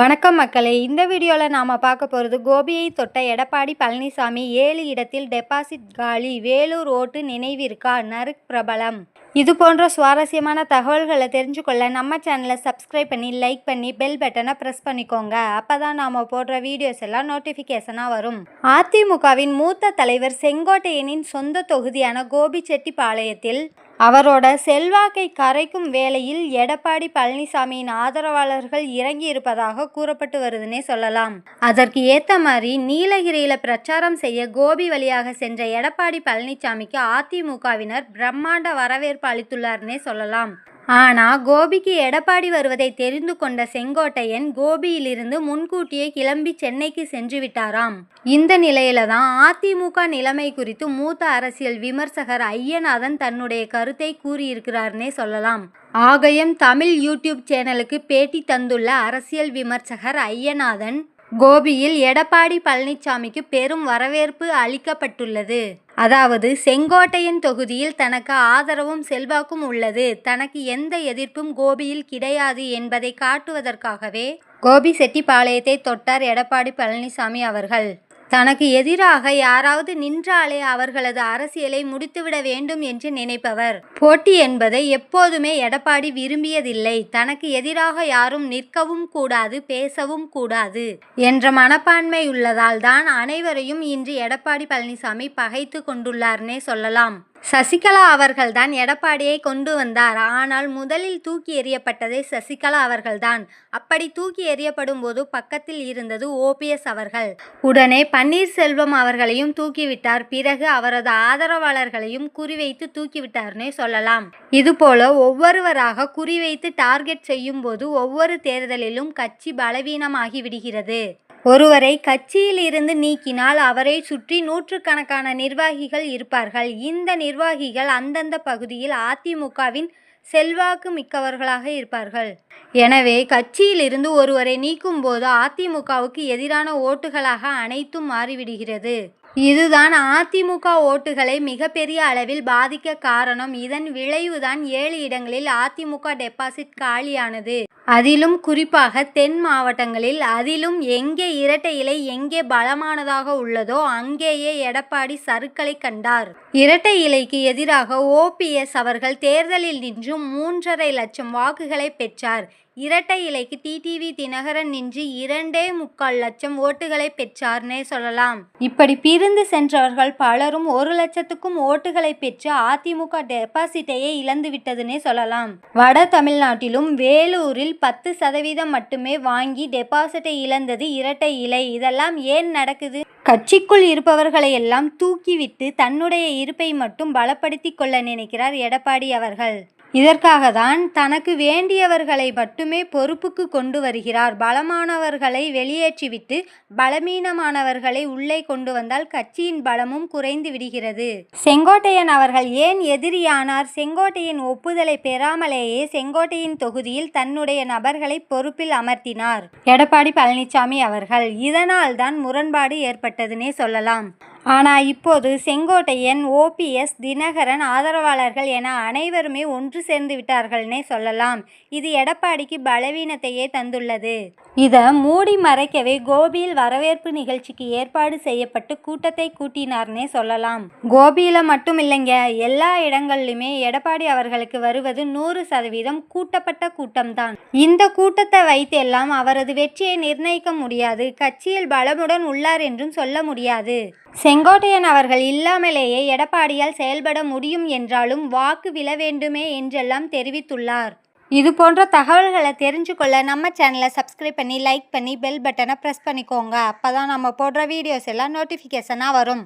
வணக்கம் மக்களே. இந்த வீடியோவில் நாம் பார்க்க போகிறது கோபியை தொட்ட எடப்பாடி பழனிசாமி ஏழு இடத்தில் டெபாசிட் காலி வேலூர் ஓட்டு நினைவிருக்கா? நறுக் பிரபலம். இது போன்ற சுவாரஸ்யமான தகவல்களை தெரிஞ்சுக்கொள்ள நம்ம சேனலை சப்ஸ்கிரைப் பண்ணி லைக் பண்ணி பெல் பட்டனை ப்ரெஸ் பண்ணிக்கோங்க. அப்போ தான் நாம் போடுற வீடியோஸ் எல்லாம் நோட்டிஃபிகேஷனாக வரும். அதிமுகவின் மூத்த தலைவர் செங்கோட்டையனின் சொந்த தொகுதியான கோபிச்செட்டிப்பாளையத்தில் அவரோட செல்வாக்கை கரைக்கும் வேளையில் எடப்பாடி பழனிசாமியின் ஆதரவாளர்கள் இறங்கி இருப்பதாக கூறப்பட்டு வருதுன்னே சொல்லலாம். அதற்கு ஏத்த மாதிரி நீலகிரியில பிரச்சாரம் செய்ய கோபி வழியாக சென்ற எடப்பாடி பழனிசாமிக்கு அதிமுகவினர் பிரம்மாண்ட வரவேற்பு அளித்துள்ளார்னே சொல்லலாம். ஆனால் கோபிக்கு எடப்பாடி வருவதை தெரிந்து கொண்ட செங்கோட்டையன் கோபியிலிருந்து முன்கூட்டியே கிளம்பி சென்னைக்கு சென்று விட்டாராம். இந்த நிலையில தான் அதிமுக நிலைமை குறித்து மூத்த அரசியல் விமர்சகர் ஐயநாதன் தன்னுடைய கருத்தை கூறியிருக்கிறார்னே சொல்லலாம். ஆகயம் தமிழ் யூடியூப் சேனலுக்கு பேட்டி தந்துள்ள அரசியல் விமர்சகர் ஐயநாதன் கோபியில் எடப்பாடி பழனிசாமிக்கு பெரும் வரவேற்பு அளிக்கப்பட்டுள்ளது. அதாவது செங்கோட்டையன் தொகுதியில் தனக்கு ஆதரவும் செல்வாக்கும் உள்ளது. தனக்கு எந்த எதிர்ப்பும் கோபியில் கிடையாது என்பதை காட்டுவதற்காகவே கோபி செட்டிப்பாளையத்தை தொட்டார் எடப்பாடி பழனிசாமி அவர்கள். தனக்கு எதிராக யாராவது நின்றாலே அவர்களது அரசியலை முடித்துவிட வேண்டும் என்று நினைப்பவர். போட்டி என்பதை எப்போதுமே எடப்பாடி விரும்பியதில்லை. தனக்கு எதிராக யாரும் நிற்கவும் கூடாது பேசவும் கூடாது என்ற மனப்பான்மை உள்ளதால் தான் அனைவரையும் இன்று எடப்பாடி பழனிசாமி பகைத்து கொண்டுள்ளார்னே சொல்லலாம். சசிகலா அவர்கள்தான் எடப்பாடியை கொண்டு வந்தார். ஆனால் முதலில் தூக்கி எறியப்பட்டதே சசிகலா அவர்கள்தான். அப்படி தூக்கி எறியப்படும் போது பக்கத்தில் இருந்தது ஓபிஎஸ் அவர்கள். உடனே பன்னீர்செல்வம் அவர்களையும் தூக்கிவிட்டார் பிறகு அவரது ஆதரவாளர்களையும் குறிவைத்து தூக்கிவிட்டார்னே சொல்லலாம். இதுபோல ஒவ்வொருவராக குறிவைத்து டார்கெட் செய்யும் போது ஒவ்வொரு தேர்தலிலும் கட்சி பலவீனமாகி விடுகிறது. ஒருவரை கட்சியில் இருந்து நீக்கினால் அவரை சுற்றி நூற்றுக்கணக்கான நிர்வாகிகள் இருப்பார்கள். இந்த நிர்வாகிகள் அந்தந்த பகுதியில் அதிமுகவின் செல்வாக்கு மிக்கவர்களாக இருப்பார்கள். எனவே கட்சியிலிருந்து ஒருவரை நீக்கும் போது அதிமுகவுக்கு எதிரான ஓட்டுகளாக அனைத்தும் மாறிவிடுகிறது. இதுதான் அதிமுக ஓட்டுகளை மிகப்பெரிய அளவில் பாதிக்க காரணம். இதன் விளைவுதான் ஏழு இடங்களில் அதிமுக டெபாசிட் காலியானது. அதிலும் குறிப்பாக தென் மாவட்டங்களில் அதிலும் எங்கே இரட்டை இலை எங்கே பலமானதாக உள்ளதோ அங்கேயே எடப்பாடி சறுக்களை கண்டார். இரட்டை இலைக்கு எதிராக ஓபிஎஸ் அவர்கள் தேர்தலில் நின்றும் மூன்றரை லட்சம் வாக்குகளை பெற்றார். இரட்டை இலைக்கு டிடிவி தினகரன் நின்று இரண்டே முக்கால் லட்சம் ஓட்டுகளை பெற்றார்னே சொல்லலாம். இப்படி பிரிந்து சென்றவர்கள் பலரும் ஒரு லட்சத்துக்கும் ஓட்டுகளை பெற்று அதிமுக டெபாசிட்டையே இழந்து விட்டதுன்னே சொல்லலாம். வட தமிழ்நாட்டிலும் வேலூரில் பத்து சதவீதம் மட்டுமே வாங்கி டெபாசிட்டை இழந்தது இரட்டை இலை. இதெல்லாம் ஏன் நடக்குது? கட்சிக்குள் இருப்பவர்களை எல்லாம் தூக்கிவிட்டு தன்னுடைய இருப்பை மட்டும் பலப்படுத்தி கொள்ள நினைக்கிறார் எடப்பாடி அவர்கள். இதற்காக தான் தனக்கு வேண்டியவர்களை மட்டுமே பொறுப்புக்கு கொண்டு வருகிறார். பலமானவர்களை வெளியேற்றிவிட்டு பலமீனமானவர்களை உள்ளே கொண்டு வந்தால் கட்சியின் பலமும் குறைந்து விடுகிறது. செங்கோட்டையன் அவர்கள் ஏன் எதிரியானார்? செங்கோட்டையின் ஒப்புதலை பெறாமலேயே செங்கோட்டையின் தொகுதியில் தன்னுடைய நபர்களை பொறுப்பில் அமர்த்தினார். எடப்பாடி பழனிசாமி அவர்கள் இதனால் தான் முரண்பாடு ஏற்பட்டதுன்னே சொல்லலாம். ஆனால் இப்போது செங்கோட்டையன் ஓபிஎஸ் தினகரன் ஆதரவாளர்கள் என அனைவருமே ஒன்று சேர்ந்து விட்டார்கள்னே சொல்லலாம். இது எடப்பாடிக்கு பலவீனத்தையே தந்துள்ளது. இதை மூடி மறைக்கவே கோபியில் வரவேற்பு நிகழ்ச்சிக்கு ஏற்பாடு செய்யப்பட்டு கூட்டத்தை கூட்டினார்னே சொல்லலாம். கோபியில் மட்டும் இல்லைங்க எல்லா இடங்கள்லையுமே எடப்பாடி அவர்களுக்கு வருவது நூறு சதவீதம் கூட்டப்பட்ட கூட்டம்தான். இந்த கூட்டத்தை வைத்து எல்லாம் அவரது வெற்றியை நிர்ணயிக்க முடியாது. கட்சியில் பலமுடன் உள்ளார் என்றும் சொல்ல முடியாது. செங்கோட்டையன் அவர்கள் இல்லாமலேயே எடப்பாடியால் செயல்பட முடியும் என்றாலும் வாக்கு விழ வேண்டுமே என்றெல்லாம் தெரிவித்துள்ளார். இது போன்ற தகவல்களை தெரிஞ்சுக்கொள்ள நம்ம சேனலை சப்ஸ்கிரைப் பண்ணி லைக் பண்ணி பெல் பட்டனை ப்ரெஸ் பண்ணிக்கோங்க. அப்போ தான் நம்ம போடுற வீடியோஸ் எல்லாம் நோட்டிஃபிகேஷனாக வரும்.